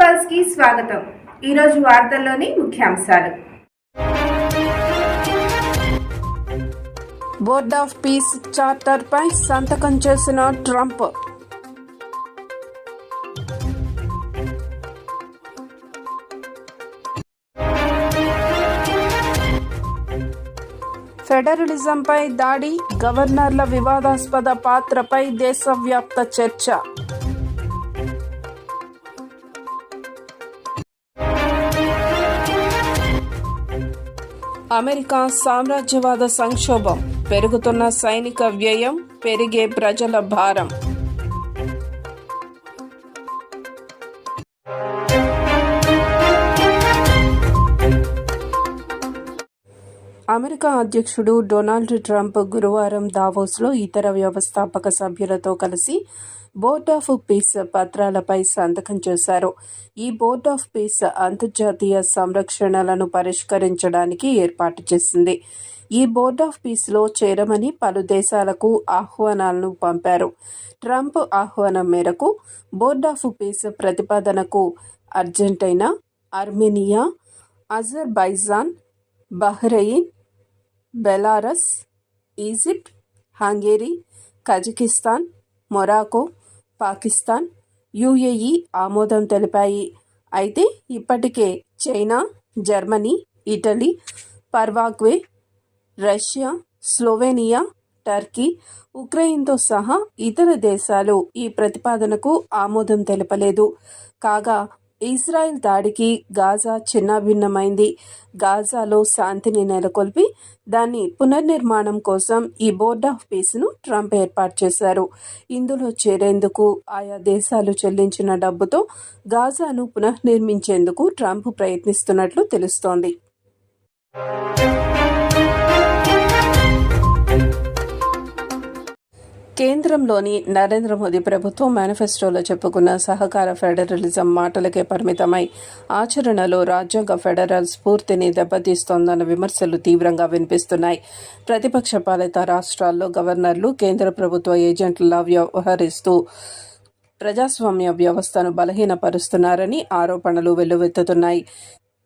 పల్స్కి స్వాగతం. ఈరోజు వార్తల్లోని ముఖ్యాంశాలు. బోర్డ్ ఆఫ్ పీస్ చార్టర్ పై సంతకం చేసిన ట్రంప్. ఫెడరలిజంపై దాడి గవర్నర్ల వివాదాస్పద పాత్రపై దేశవ్యాప్త చర్చ. అమెరికా సామ్రాజ్యవాద సంక్షోభం పెరుగుతున్న సైనిక వ్యయం పెరిగే ప్రజల భారం. అమెరికా అధ్యక్షుడు డొనాల్డ్ ట్రంప్ గురువారం దావోస్లో ఇతర వ్యవస్థాపక సభ్యులతో కలిసి బోర్డ్ ఆఫ్ పీస్ పత్రాలపై సంతకం చేశారు. ఈ బోర్డ్ ఆఫ్ పీస్ అంతర్జాతీయ సంరక్షణలను పరిష్కరించడానికి ఏర్పాటు చేసింది. ఈ బోర్డ్ ఆఫ్ పీస్లో చేరమని పలు దేశాలకు ఆహ్వానాలను పంపారు. ట్రంప్ ఆహ్వానం మేరకు board of peace ప్రతిపాదనకు Argentina Armenia Azerbaijan Bahrain Belarus Egypt Hungary Kazakhstan Morocco Pakistan UAE ఆమోదం తెలిపాయి. అయితే ఇప్పటికే China Germany Italy Paraguay Russia Slovenia Turkey ఉక్రెయిన్తో సహా ఇతర దేశాలు ఈ ప్రతిపాదనకు ఆమోదం తెలపలేదు. కాగా ఇజ్రాయెల్ దాడికి గాజా చిన్నాభిన్నమైంది. గాజాలో శాంతిని నెలకొల్పి దాన్ని పునర్నిర్మాణం కోసం ఈ బోర్డ్ ఆఫ్ పీస్ను ట్రంప్ ఏర్పాటు చేశారు. ఇందులో చేరేందుకు ఆయా దేశాలు చెల్లించిన డబ్బుతో గాజాను పునర్నిర్మించేందుకు ట్రంప్ ప్రయత్నిస్తున్నట్లు తెలుస్తోంది. కేంద్రంలోని నరేంద్ర మోదీ ప్రభుత్వం మేనిఫెస్టోలో చెప్పుకున్న సహకార ఫెడరలిజం మాటలకే పరిమితమై ఆచరణలో రాజ్యాంగ ఫెడరల్ స్ఫూర్తిని దెబ్బతీస్తోందన్న విమర్శలు తీవ్రంగా వినిపిస్తున్నాయి. ప్రతిపక్ష పాలిత రాష్ట్రాల్లో గవర్నర్లు కేంద్ర ప్రభుత్వ ఏజెంట్లలా వ్యవహరిస్తూ ప్రజాస్వామ్య వ్యవస్థను బలహీనపరుస్తున్నారని ఆరోపణలు వెల్లువెత్తుతున్నాయి.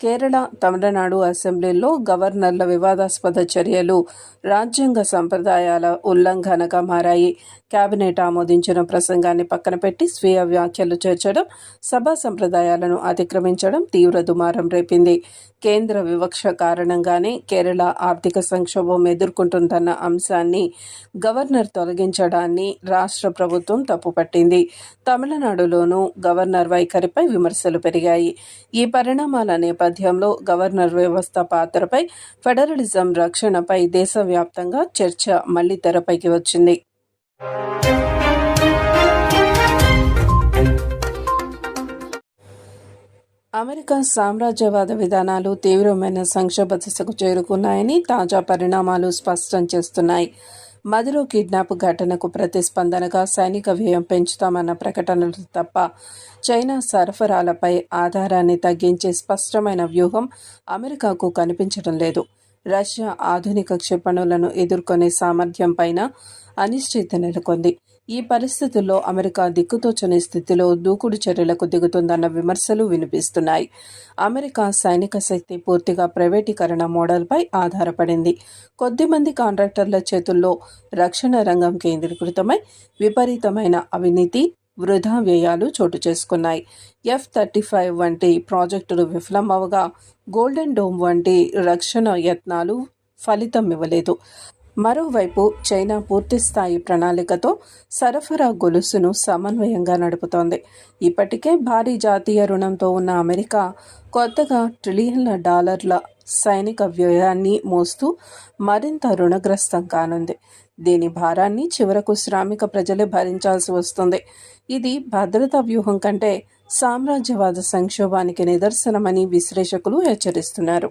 కేరళ తమిళనాడు అసెంబ్లీల్లో గవర్నర్ల వివాదాస్పద చర్యలు రాజ్యాంగ సంప్రదాయాల ఉల్లంఘనగా మారాయి. కేబినెట్ ఆమోదించిన ప్రసంగాన్ని పక్కన పెట్టి స్వీయ వ్యాఖ్యలు చేర్చడం సభా సంప్రదాయాలను అతిక్రమించడం తీవ్ర దుమారం రేపింది. కేంద్ర వివక్ష కారణంగానే కేరళ ఆర్థిక సంక్షోభం ఎదుర్కొంటుందన్న అంశాన్ని గవర్నర్ తొలగించడాన్ని రాష్ట్ర ప్రభుత్వం తప్పుపట్టింది. తమిళనాడులోనూ గవర్నర్ వైఖరిపై విమర్శలు పెరిగాయి. ఈ పరిణామాల నేపథ్యంలో గవర్నర్ వ్యవస్థ పాత్రపై ఫెడరలిజం రక్షణపై దేశవ్యాప్తంగా చర్చ మళ్ళీ తెరపైకి వచ్చింది. అమెరికా సామ్రాజ్యవాద విధానాలు తీవ్రమైన సంక్షోభ దశకు చేరుకున్నాయని తాజా పరిణామాలు స్పష్టం చేస్తున్నాయి. మదిలో కిడ్నాప్ ఘటనకు ప్రతిస్పందనగా సైనిక వ్యయం పెంచుతామన్న ప్రకటనలు తప్ప చైనా సరఫరాలపై ఆధారాన్ని తగ్గించే స్పష్టమైన వ్యూహం అమెరికాకు కనిపించడం లేదు. రష్యా ఆధునిక క్షిపణులను ఎదుర్కొనే సామర్థ్యం పైన అనిశ్చిత నెలకొంది. ఈ పరిస్థితుల్లో అమెరికా దిక్కుతోచని స్థితిలో దూకుడు చర్యలకు దిగుతుందన్న విమర్శలు వినిపిస్తున్నాయి. అమెరికా సైనిక శక్తి పూర్తిగా ప్రైవేటీకరణ మోడల్పై ఆధారపడింది. కొద్దిమంది కాంట్రాక్టర్ల చేతుల్లో రక్షణ రంగం కేంద్రీకృతమై విపరీతమైన అవినీతి వృధా వ్యయాలు చోటు చేసుకున్నాయి. ఎఫ్ థర్టీ ఫైవ్ వంటి ప్రాజెక్టులు విఫలమవగా గోల్డెన్ డోమ్ వంటి రక్షణ యత్నాలు ఫలితం ఇవ్వలేదు. మరోవైపు చైనా పూర్తిస్థాయి ప్రణాళికతో సరఫరా గొలుసును సమన్వయంగా నడుపుతోంది. ఇప్పటికే భారీ జాతీయ రుణంతో ఉన్న అమెరికా కొత్తగా ట్రిలియన్ల డాలర్ల సైనిక వ్యయాన్ని మోస్తూ మరింత రుణగ్రస్తం కానుంది. దీని భారాన్ని చివరకు శ్రామిక ప్రజలే భరించాల్సి వస్తుంది. ఇది భద్రతా వ్యూహం కంటే సామ్రాజ్యవాద సంక్షోభానికి నిదర్శనమని విశ్లేషకులు హెచ్చరిస్తున్నారు.